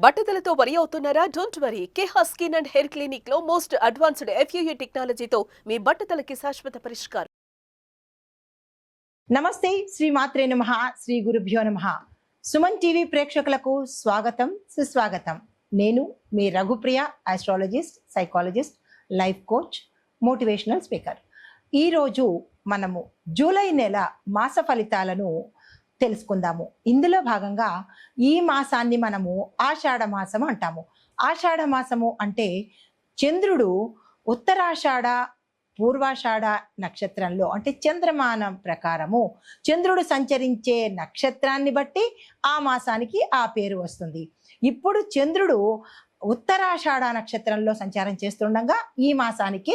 బట్టతలతో worry అవుతున్నారా? Don't worry Keha skin and hair క్లినిక్లో most advanced FUE టెక్నాలజీతో మీ బట్టతలకి శాశ్వత పరిష్కారం. నమస్తే. శ్రీ మాత్రే నమ. శ్రీ గురుభ్యో నమ. సుమన్ టీవీ ప్రేక్షకులకు స్వాగతం సుస్వాగతం. నేను మీ Raghupriya astrologist psychologist life coach motivational speaker ఈరోజు మనము జూలై నెల మాస ఫలితాలను తెలుసుకుందాము. ఇందులో భాగంగా ఈ మాసాన్ని మనము ఆషాఢ మాసం అంటాము. ఆషాఢ మాసము అంటే చంద్రుడు ఉత్తరాషాఢ పూర్వాషాఢ నక్షత్రంలో అంటే చంద్రమానం ప్రకారము చంద్రుడు సంచరించే నక్షత్రాన్ని బట్టి ఆ మాసానికి ఆ పేరు వస్తుంది. ఇప్పుడు చంద్రుడు ఉత్తరాషాఢ నక్షత్రంలో సంచారం చేస్తుండగా ఈ మాసానికి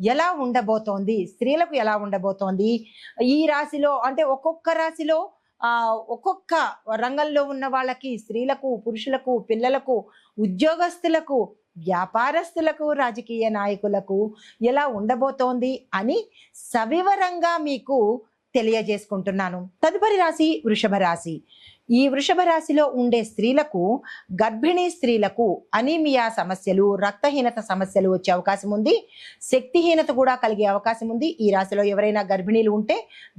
ఎలా ఉండబోతోంది? స్త్రీలకు ఎలా ఉండబోతోంది? ఈ రాశిలో అంటే ఒక్కొక్క రాశిలో ఒక్కొక్క రంగంలో ఉన్న వాళ్ళకి స్త్రీలకు పురుషులకు పిల్లలకు ఉద్యోగస్తులకు వ్యాపారస్తులకు రాజకీయ నాయకులకు ఎలా ఉండబోతోంది అని సవివరంగా మీకు తెలియజేసుకుంటున్నాను. తదుపరి రాశి వృషభ రాశి. ఈ వృషభ రాశిలో ఉండే స్త్రీలకు గర్భిణీ స్త్రీలకు అనీమియా సమస్యలు రక్తహీనత సమస్యలు వచ్చే అవకాశం ఉంది. శక్తిహీనత కూడా కలిగే అవకాశం ఉంది. ఈ రాశిలో ఎవరైనా గర్భిణీలు ఉంటే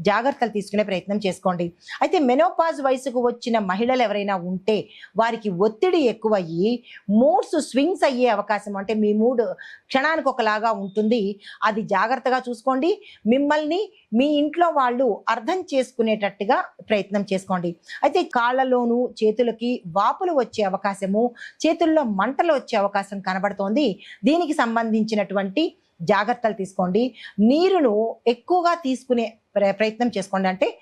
జాగ్రత్తలు తీసుకునే ప్రయత్నం చేసుకోండి. అయితే మెనోపాజ్ వయసుకు వచ్చిన మహిళలు ఎవరైనా ఉంటే వారికి ఒత్తిడి ఎక్కువయ్యి మూడ్స్ స్వింగ్స్ అయ్యే అవకాశం అంటే మీ మూడ్ క్షణానికి ఒకలాగా ఉంటుంది. అది జాగ్రత్తగా చూసుకోండి. మిమ్మల్ని మీ ఇంట్లో వాళ్ళు అర్థం చేసుకునేటట్టుగా ప్రయత్నం చేసుకోండి. అయితే కాళ్ళలోను చేతులకి వాపులు వచ్చే అవకాశము చేతుల్లో మంటలు వచ్చే అవకాశం కనబడుతోంది. దీనికి సంబంధించినటువంటి జాగ్రత్తలు తీసుకోండి. నీరును ఎక్కువగా తీసుకునే ప్ర- ప్రయత్నం చేసుకోండి. అంటే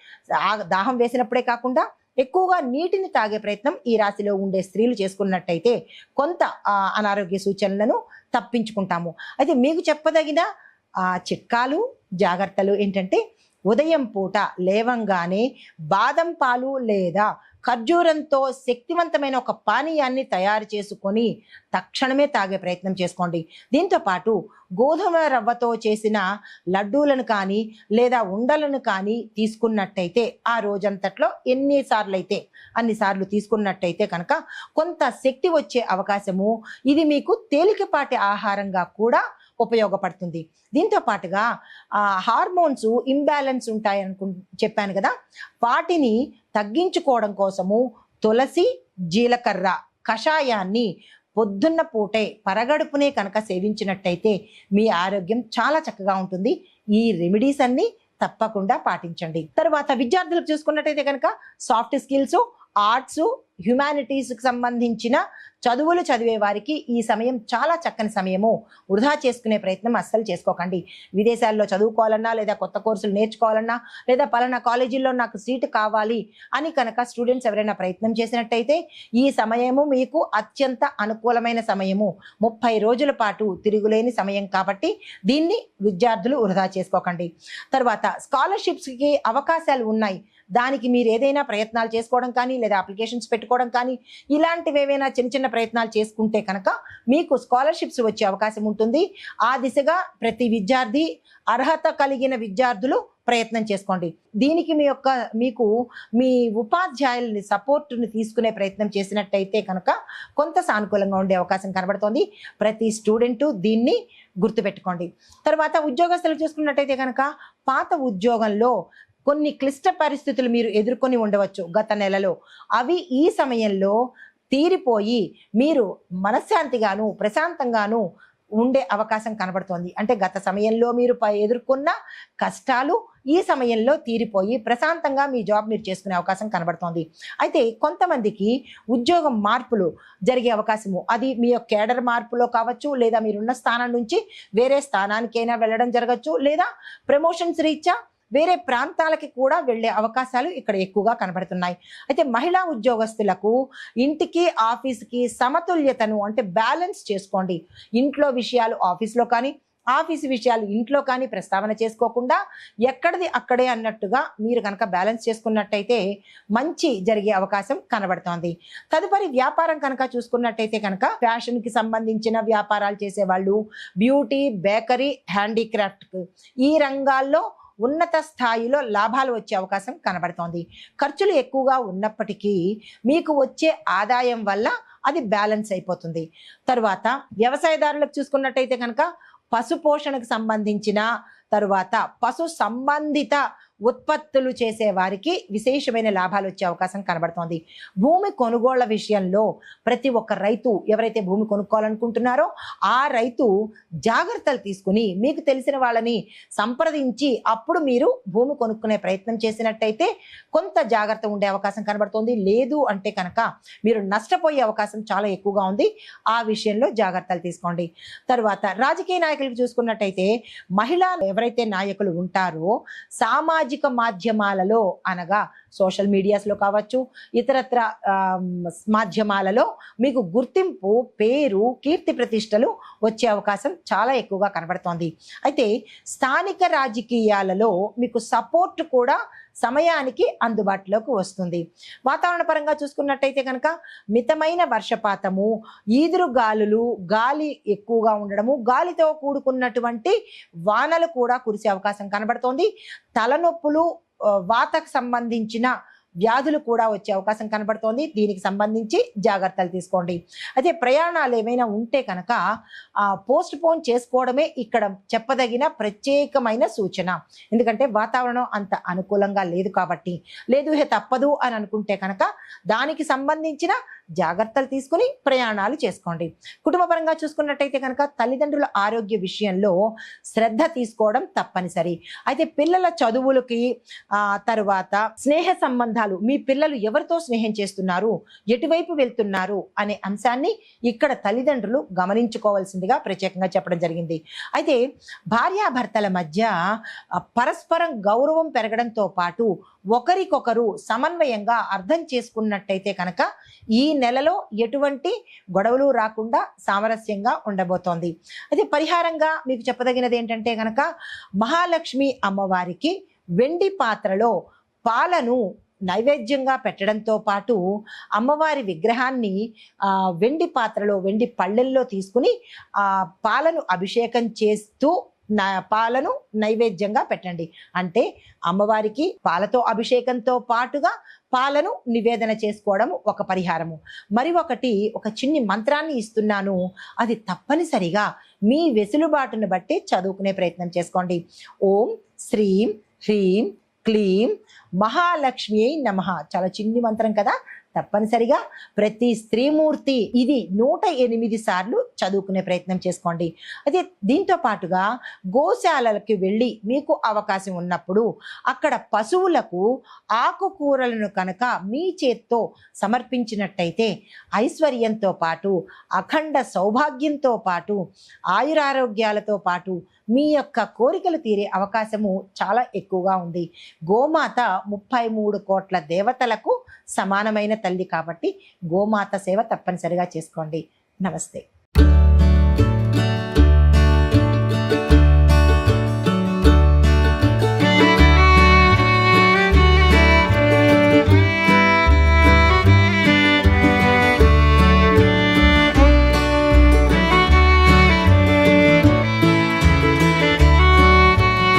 దాహం వేసినప్పుడే కాకుండా ఎక్కువగా నీటిని తాగే ప్రయత్నం ఈ రాశిలో ఉండే స్త్రీలు చేసుకున్నట్టయితే కొంత అనారోగ్య సూచనలను తప్పించుకుంటాము. అయితే మీకు చెప్పదగిన చిట్కాలు జాగ్రత్తలు ఏంటంటే ఉదయం పూట లేవంగానే బాదం పాలు లేదా ఖర్జూరంతో శక్తివంతమైన ఒక పానీయాన్ని తయారు చేసుకొని తక్షణమే తాగే ప్రయత్నం చేసుకోండి. దీంతో పాటు గోధుమ రవ్వతో చేసిన లడ్డూలను కానీ లేదా ఉండలను కానీ తీసుకున్నట్టయితే ఆ రోజంతట్లో ఎన్నిసార్లు అయితే అన్నిసార్లు తీసుకున్నట్టయితే కనుక కొంత శక్తి వచ్చే అవకాశము. ఇది మీకు తేలికపాటి ఆహారంగా కూడా ఉపయోగపడుతుంది. దీంతో పాటుగా హార్మోన్స్ ఇంబ్యాలెన్స్ ఉంటాయి అనుకు చెప్పాను కదా. వాటిని తగ్గించుకోవడం కోసము తులసి జీలకర్ర కషాయాన్ని పొద్దున్న పూటే పరగడుపునే కనుక సేవించినట్టయితే మీ ఆరోగ్యం చాలా చక్కగా ఉంటుంది. ఈ రెమెడీస్ అన్ని తప్పకుండా పాటించండి. తర్వాత విద్యార్థులకు చూసుకున్నట్టయితే కనుక సాఫ్ట్ స్కిల్స్ ఆర్ట్స్ హ్యుమానిటీస్కి సంబంధించిన చదువులు చదివే వారికి ఈ సమయం చాలా చక్కని సమయము. వృధా చేసుకునే ప్రయత్నం అస్సలు చేసుకోకండి. విదేశాల్లో చదువుకోవాలన్నా లేదా కొత్త కోర్సులు నేర్చుకోవాలన్నా లేదా పలానా కాలేజీల్లో నాకు సీటు కావాలి అని కనుక స్టూడెంట్స్ ఎవరైనా ప్రయత్నం చేసినట్టయితే ఈ సమయము మీకు అత్యంత అనుకూలమైన సమయము. ముప్పై రోజుల పాటు తిరుగులేని సమయం కాబట్టి దీన్ని విద్యార్థులు వృధా చేసుకోకండి. తర్వాత స్కాలర్షిప్స్కి అవకాశాలు ఉన్నాయి. దానికి మీరు ఏదైనా ప్రయత్నాలు చేసుకోవడం కానీ లేదా అప్లికేషన్స్ పెట్టుకోవడం కానీ ఇలాంటివి ఏవైనా చిన్న చిన్న ప్రయత్నాలు చేసుకుంటే కనుక మీకు స్కాలర్షిప్స్ వచ్చే అవకాశం ఉంటుంది. ఆ దిశగా ప్రతి విద్యార్థి అర్హత కలిగిన విద్యార్థులు ప్రయత్నం చేసుకోండి. దీనికి మీ యొక్క మీకు మీ ఉపాధ్యాయుల్ని సపోర్ట్ని తీసుకునే ప్రయత్నం చేసినట్టయితే కనుక కొంత సానుకూలంగా ఉండే అవకాశం కనబడుతోంది. ప్రతి స్టూడెంటు దీన్ని గుర్తుపెట్టుకోండి. తర్వాత ఉద్యోగస్తులు చూసుకున్నట్టయితే కనుక పాత ఉద్యోగంలో కొన్ని క్లిష్ట పరిస్థితులు మీరు ఎదుర్కొని ఉండవచ్చు గత నెలలో. అవి ఈ సమయంలో తీరిపోయి మీరు మనశ్శాంతిగాను ప్రశాంతంగాను ఉండే అవకాశం కనబడుతోంది. అంటే గత సమయంలో మీరు ఎదుర్కొన్న కష్టాలు ఈ సమయంలో తీరిపోయి ప్రశాంతంగా మీ జాబ్ మీరు చేసుకునే అవకాశం కనబడుతోంది. అయితే కొంతమందికి ఉద్యోగం మార్పులు జరిగే అవకాశము. అది మీ యొక్క కేడర్ మార్పులో కావచ్చు లేదా మీరున్న స్థానం నుంచి వేరే స్థానానికైనా వెళ్ళడం జరగచ్చు లేదా ప్రమోషన్స్ రీత్యా వేరే ప్రాంతాలకి కూడా వెళ్ళే అవకాశాలు ఇక్కడ ఎక్కువగా కనబడుతున్నాయి. అయితే మహిళా ఉద్యోగస్తులకు ఇంటికి ఆఫీస్కి సమతుల్యతను అంటే బ్యాలెన్స్ చేసుకోండి. ఇంట్లో విషయాలు ఆఫీస్లో కానీ ఆఫీస్ విషయాలు ఇంట్లో కానీ ప్రస్తావన చేసుకోకుండా ఎక్కడిది అక్కడే అన్నట్టుగా మీరు కనుక బ్యాలెన్స్ చేసుకున్నట్టయితే మంచి జరిగే అవకాశం కనబడుతోంది. తదుపరి వ్యాపారం కనుక చూసుకున్నట్టయితే కనుక ఫ్యాషన్కి సంబంధించిన వ్యాపారాలు చేసేవాళ్ళు బ్యూటీ బేకరీ హ్యాండీక్రాఫ్ట్ ఈ రంగాల్లో ఉన్నత స్థాయిలో లాభాలు వచ్చే అవకాశం కనబడుతోంది. ఖర్చులు ఎక్కువగా ఉన్నప్పటికీ మీకు వచ్చే ఆదాయం వల్ల అది బ్యాలెన్స్ అయిపోతుంది. తరువాత వ్యవసాయదారులకు చూసుకున్నట్టయితే కనుక పశు పోషణకు సంబంధించిన తరువాత పశు సంబంధిత ఉత్పత్తులు చేసే వారికి విశేషమైన లాభాలు వచ్చే అవకాశం కనబడుతోంది. భూమి కొనుగోళ్ళ విషయంలో ప్రతి ఒక్క రైతు ఎవరైతే భూమి కొనుక్కోవాలనుకుంటున్నారో ఆ రైతు జాగ్రత్తలు తీసుకుని మీకు తెలిసిన వాళ్ళని సంప్రదించి అప్పుడు మీరు భూమి కొనుక్కునే ప్రయత్నం చేసినట్టయితే కొంత జాగ్రత్త ఉండే అవకాశం కనబడుతోంది. లేదు అంటే కనుక మీరు నష్టపోయే అవకాశం చాలా ఎక్కువగా ఉంది. ఆ విషయంలో జాగ్రత్తలు తీసుకోండి. తర్వాత రాజకీయ నాయకులకు చూసుకున్నట్టయితే మహిళా ఎవరైతే నాయకులు ఉంటారో సామాజిక మాధ్యమాలలో అనగా సోషల్ మీడియాస్లో కావచ్చు ఇతరత్ర మాధ్యమాలలో మీకు గుర్తింపు పేరు కీర్తి ప్రతిష్టలు వచ్చే అవకాశం చాలా ఎక్కువగా కనబడుతోంది. అయితే స్థానిక రాజకీయాలలో మీకు సపోర్ట్ కూడా సమయానికి అందుబాటులోకి వస్తుంది. వాతావరణ పరంగా చూసుకున్నట్టయితే కనుక మితమైన వర్షపాతము ఈదురు గాలులు గాలి ఎక్కువగా ఉండడము గాలితో కూడుకున్నటువంటి వానలు కూడా కురిసే అవకాశం కనబడుతోంది. తలనొప్పులు వాతకు సంబంధించిన వ్యాధులు కూడా వచ్చే అవకాశం కనబడుతోంది. దీనికి సంబంధించి జాగ్రత్తలు తీసుకోండి. అయితే ప్రయాణాలు ఏమైనా ఉంటే కనుక పోస్ట్ పోన్ చేసుకోవడమే ఇక్కడ చెప్పదగిన ప్రత్యేకమైన సూచన. ఎందుకంటే వాతావరణం అంత అనుకూలంగా లేదు కాబట్టి. లేదు హే తప్పదు అని అనుకుంటే కనుక దానికి సంబంధించిన జాగ్రత్తలు తీసుకుని ప్రయాణాలు చేసుకోండి. కుటుంబపరంగా చూసుకున్నట్టయితే కనుక తల్లిదండ్రుల ఆరోగ్య విషయంలో శ్రద్ధ తీసుకోవడం తప్పనిసరి. అయితే పిల్లల చదువులకి తరువాత స్నేహ సంబంధాలు మీ పిల్లలు ఎవరితో స్నేహం చేస్తున్నారు? ఎటువైపు వెళ్తున్నారు? అనే అంశాన్ని ఇక్కడ తల్లిదండ్రులు గమనించుకోవాల్సిందిగా ప్రత్యేకంగా చెప్పడం జరిగింది. అయితే భార్యాభర్తల మధ్య పరస్పరం గౌరవం పెరగడంతో పాటు ఒకరికొకరు సమన్వయంగా అర్థం చేసుకున్నట్టయితే కనుక ఈ నెలలో ఎటువంటి గొడవలు రాకుండా సామరస్యంగా ఉండబోతోంది. అయితే పరిహారంగా మీకు చెప్పదగినది ఏంటంటే కనుక మహాలక్ష్మి అమ్మవారికి వెండి పాత్రలో పాలను నైవేద్యంగా పెట్టడంతో పాటు అమ్మవారి విగ్రహాన్ని వెండి పాత్రలో వెండి పళ్ళెల్లో తీసుకుని ఆ పాలను అభిషేకం చేస్తూ నా పాలను నైవేద్యంగా పెట్టండి. అంటే అమ్మవారికి పాలతో అభిషేకంతో పాటుగా పాలను నివేదన చేసుకోవడం ఒక పరిహారము. మరి ఒకటి ఒక చిన్ని మంత్రాన్ని ఇస్తున్నాను. అది తప్పనిసరిగా మీ వెసులుబాటును బట్టి చదువుకునే ప్రయత్నం చేసుకోండి. ఓం శ్రీం హ్రీం క్లీం మహాలక్ష్మి నమ. చాలా చిన్ని మంత్రం కదా? తప్పనిసరిగా ప్రతి స్త్రీమూర్తి ఇది నూట ఎనిమిది సార్లు చదువుకునే ప్రయత్నం చేసుకోండి. అయితే దీంతో పాటుగా గోశాలకి వెళ్ళి మీకు అవకాశం ఉన్నప్పుడు అక్కడ పశువులకు ఆకుకూరలను కనుక మీ చేత్తో సమర్పించినట్టయితే ఐశ్వర్యంతో పాటు అఖండ సౌభాగ్యంతో పాటు ఆయురారోగ్యాలతో పాటు మీ యొక్క కోరికలు తీరే అవకాశము చాలా ఎక్కువగా ఉంది. గోమాత ముప్పై మూడు కోట్ల దేవతలకు సమానమైన తల్లి కాబట్టి గోమాత సేవ తప్పనిసరిగా చేసుకోండి. నమస్తే.